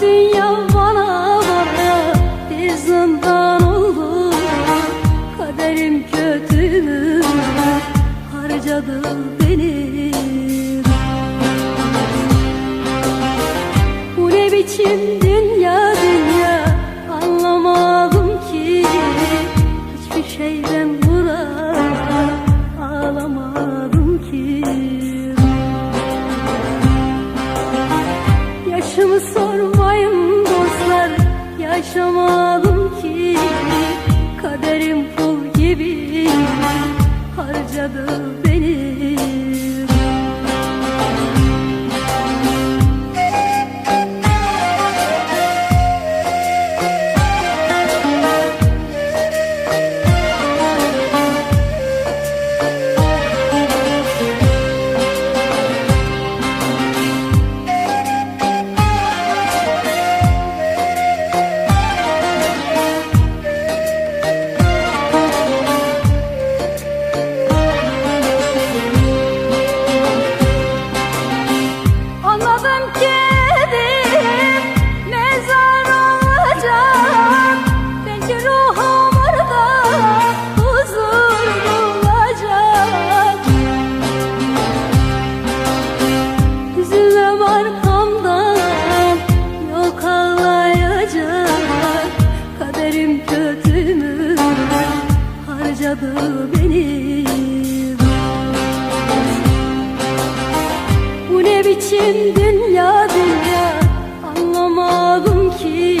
dünya bana bana bir zindan oldu Kaderim kötü harcadı beni. Bu ne biçim Yaşamadım ki. Kaderim pul gibi Harcadı beni Biçim dünya dünya. Anlamadım ki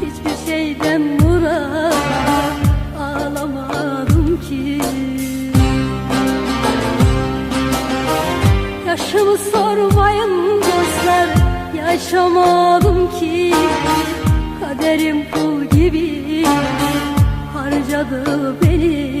Hiçbir şeyden murat ağlamadım ki. Yaşımı sormayın dostlar. Yaşamadım ki. Kaderim pul gibi harcadı beni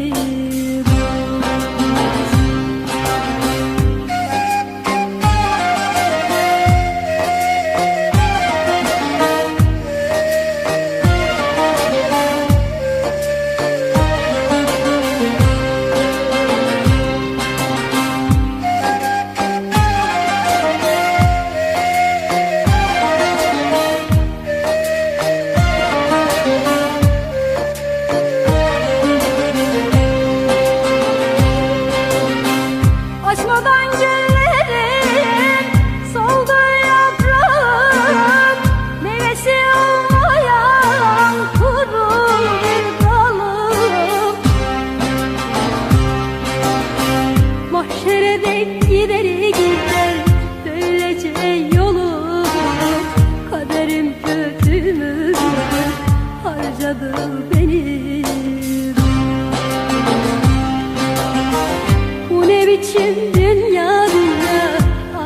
için dünya dünya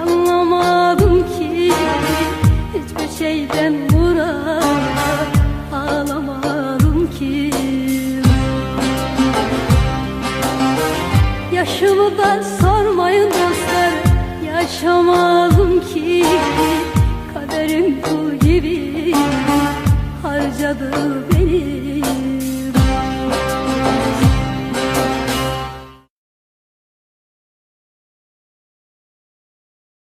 Anlamadım ki. Hiçbir şeyden murat Ağlamadım ki. Yaşımı da sormayın dostlar Yaşamadım ki. Kaderim bu gibi Harcadı beni